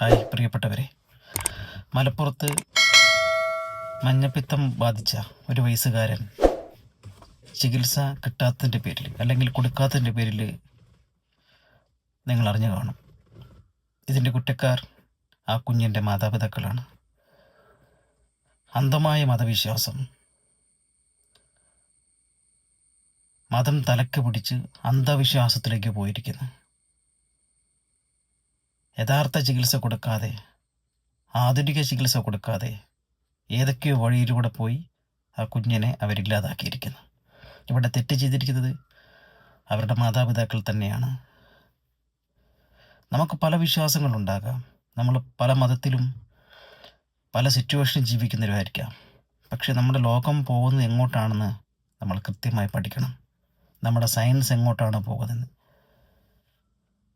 Hi പ്രിയപ്പെട്ടവരെ. മലപ്പുറത്ത് മഞ്ഞപ്പിത്തം ബാധിച്ച ഒരു വയസ്സുകാരൻ ചികിത്സ കിട്ടാത്തതിന്റെ പേരിൽ അല്ലെങ്കിൽ കൊടുക്കാത്തതിന്റെ പേരിൽ നിങ്ങൾ അറിഞ്ഞു കാണും. ഇതിന്റെ കുറ്റക്കാർ ആ കുഞ്ഞിന്റെ മാതാപിതാക്കളാണ്. അന്ധമായ മതവിശ്വാസം. മതം തലക്ക് പിടിച്ച് അന്ധവിശ്വാസത്തിലേക്ക് പോയിരിക്കുന്നു. യഥാർത്ഥ ചികിത്സ കൊടുക്കാതെ ആധുനിക ചികിത്സ കൊടുക്കാതെ ഏതൊക്കെയോ വഴിയിലൂടെ പോയി ആ കുഞ്ഞിനെ അവരില്ലാതാക്കിയിരിക്കുന്നു. ഇവിടെ തെറ്റ് ചെയ്തിരിക്കുന്നത് അവരുടെ മാതാപിതാക്കൾ തന്നെയാണ്. നമുക്ക് പല വിശ്വാസങ്ങളുണ്ടാകാം. നമ്മൾ പല മതത്തിലും പല സിറ്റുവേഷനും ജീവിക്കുന്നവരുമായിരിക്കാം പക്ഷെ നമ്മുടെ ലോകം പോകുന്നത് എങ്ങോട്ടാണെന്ന് നമ്മൾ കൃത്യമായി പഠിക്കണം. നമ്മുടെ സയൻസ് എങ്ങോട്ടാണ് പോകുന്നത്?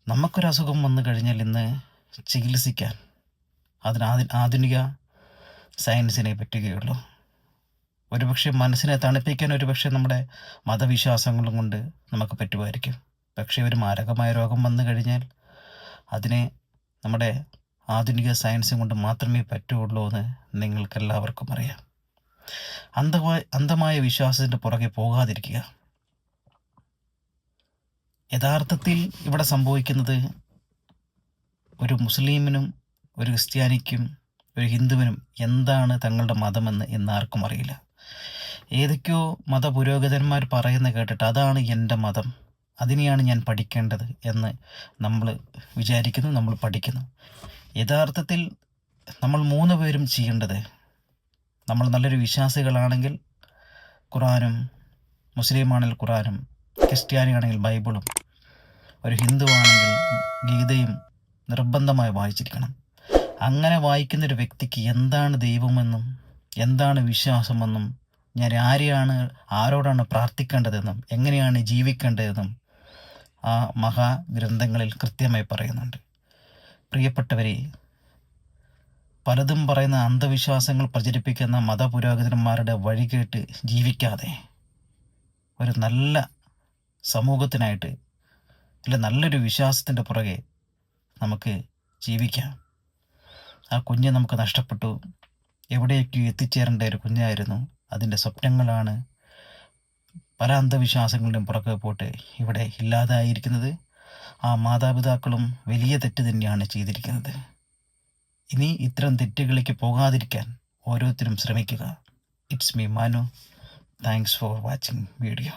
നമുക്കൊരു അസുഖം വന്നു കഴിഞ്ഞാൽ ഇന്ന് ചികിത്സിക്കാൻ അതിന് ആധു ആധുനിക സയൻസിനെ പറ്റുകയുള്ളൂ. ഒരുപക്ഷെ മനസ്സിനെ തണുപ്പിക്കാൻ ഒരുപക്ഷെ നമ്മുടെ മതവിശ്വാസങ്ങളും കൊണ്ട് നമുക്ക് പറ്റുമായിരിക്കും. പക്ഷേ ഒരു മാരകമായ രോഗം വന്നു കഴിഞ്ഞാൽ അതിനെ നമ്മുടെ ആധുനിക സയൻസും കൊണ്ട് മാത്രമേ പറ്റുള്ളൂ എന്ന് നിങ്ങൾക്കെല്ലാവർക്കും അറിയാം. അന്ധമായ അന്ധമായ വിശ്വാസത്തിന്റെ പുറകെ പോകാതിരിക്കുക. യഥാർത്ഥത്തിൽ ഇവിടെ സംഭവിക്കുന്നത് ഒരു മുസ്ലിമിനും ഒരു ക്രിസ്ത്യാനിക്കും ഒരു ഹിന്ദുവിനും എന്താണ് തങ്ങളുടെ മതമെന്ന് എന്നാർക്കും അറിയില്ല. ഏതൊക്കെയോ മത പുരോഗതന്മാർ പറയുന്ന കേട്ടിട്ട് അതാണ് എന്റെ മതം അതിനെയാണ് ഞാൻ പഠിക്കേണ്ടത് എന്ന് നമ്മൾ വിചാരിക്കുന്നു നമ്മൾ പഠിക്കുന്നു. യഥാർത്ഥത്തിൽ നമ്മൾ മൂന്ന് പേരും ചെയ്യേണ്ടത് നമ്മൾ നല്ലൊരു വിശ്വാസികളാണെങ്കിൽ ഖുറാനും മുസ്ലിമാണെങ്കിൽ ഖുറാനും ക്രിസ്ത്യാനിയാണെങ്കിൽ ബൈബിളും ഒരു ഹിന്ദുവാണെങ്കിൽ ഗീതയും നിർബന്ധമായി വായിച്ചിരിക്കണം. അങ്ങനെ വായിക്കുന്ന ഒരു വ്യക്തിക്ക് എന്താണ് ദൈവമെന്നും എന്താണ് വിശ്വാസമെന്നും ഞാൻ ആരെയാണ് ആരോടാണ് പ്രാർത്ഥിക്കേണ്ടതെന്നും എങ്ങനെയാണ് ജീവിക്കേണ്ടതെന്നും ആ മഹാഗ്രന്ഥങ്ങളിൽ കൃത്യമായി പറയുന്നുണ്ട്. പ്രിയപ്പെട്ടവരെ പലതും പറയുന്ന അന്ധവിശ്വാസങ്ങൾ പ്രചരിപ്പിക്കുന്ന മതപുരോഹിതന്മാരുടെ വഴി കേട്ട് ജീവിക്കാതെ ഒരു നല്ല സമൂഹത്തിനായിട്ട് അല്ല നല്ലൊരു വിശ്വാസത്തിന്റെ പുറകെ നമുക്ക് ജീവിക്കാം. ആ കുഞ്ഞ് നമുക്ക് നഷ്ടപ്പെട്ടു. എവിടേക്ക് എത്തിച്ചേരേണ്ട ഒരു കുഞ്ഞായിരുന്നു. അതിന്റെ സ്വപ്നങ്ങളാണ് പല അന്ധവിശ്വാസങ്ങളുടെയും പുറകെ പോയിട്ട് ഇവിടെ ഇല്ലാതായിരിക്കുന്നത്. ആ മാതാപിതാക്കളും വലിയ തെറ്റ് തന്നെയാണ് ചെയ്തിരിക്കുന്നത്. ഇനി ഇത്തരം തെറ്റുകളിലേക്ക് പോകാതിരിക്കാൻ ഓരോരുത്തരും ശ്രമിക്കുക. It's me Manu thanks for watching video